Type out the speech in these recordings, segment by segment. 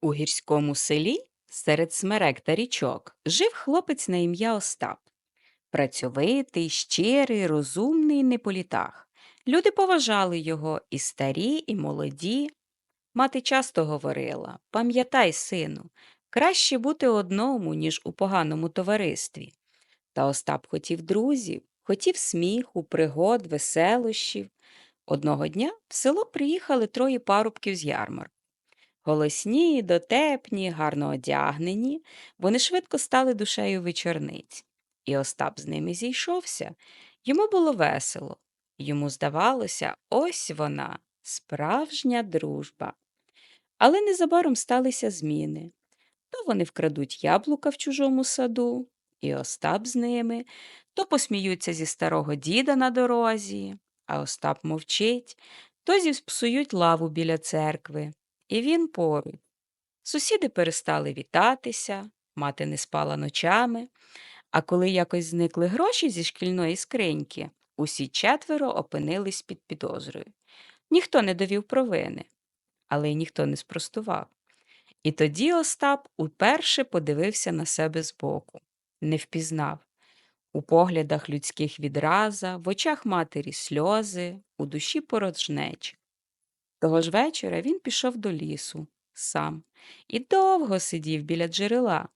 У гірському селі серед смерек та річок жив хлопець на ім'я Остап. Працьовитий, щирий, розумний, не по літах. Люди поважали його і старі, і молоді. Мати часто говорила Пам'ятай, сину, краще бути одному, ніж у поганому товаристві. Та Остап хотів друзів, хотів сміху, пригод, веселощів. Одного дня в село приїхали троє парубків з ярмарку. Голосні, дотепні, гарно одягнені, вони швидко стали душею вечорниць. І Остап з ними зійшовся. Йому було весело. Йому здавалося, ось вона, справжня дружба. Але незабаром сталися зміни. То вони вкрадуть яблука в чужому саду, і Остап з ними, то посміються зі старого діда на дорозі, а Остап мовчить, то зіпсують лаву біля церкви, і він поруч. Сусіди перестали вітатися, мати не спала ночами, а коли якось зникли гроші зі шкільної скриньки, усі четверо опинились під підозрою. Ніхто не довів провини, але й ніхто не спростував. І тоді Остап уперше подивився на себе збоку, не впізнав. У поглядах людських відраза, в очах матері сльози, у душі порожнеча. Того ж вечора він пішов до лісу сам і довго сидів біля джерела,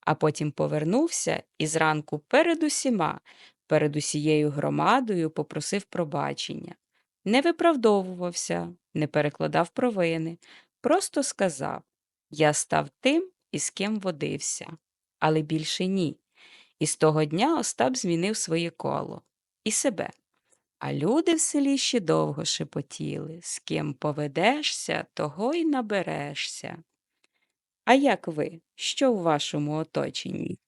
а потім повернувся і зранку перед усіма, перед усією громадою попросив пробачення. Не виправдовувався, не перекладав провини, просто сказав Я став тим, із ким водився, але більше ні. І з того дня Остап змінив своє коло і себе. А люди в селі ще довго шепотіли з ким поведешся, того й наберешся. А як ви? Що в вашому оточенні?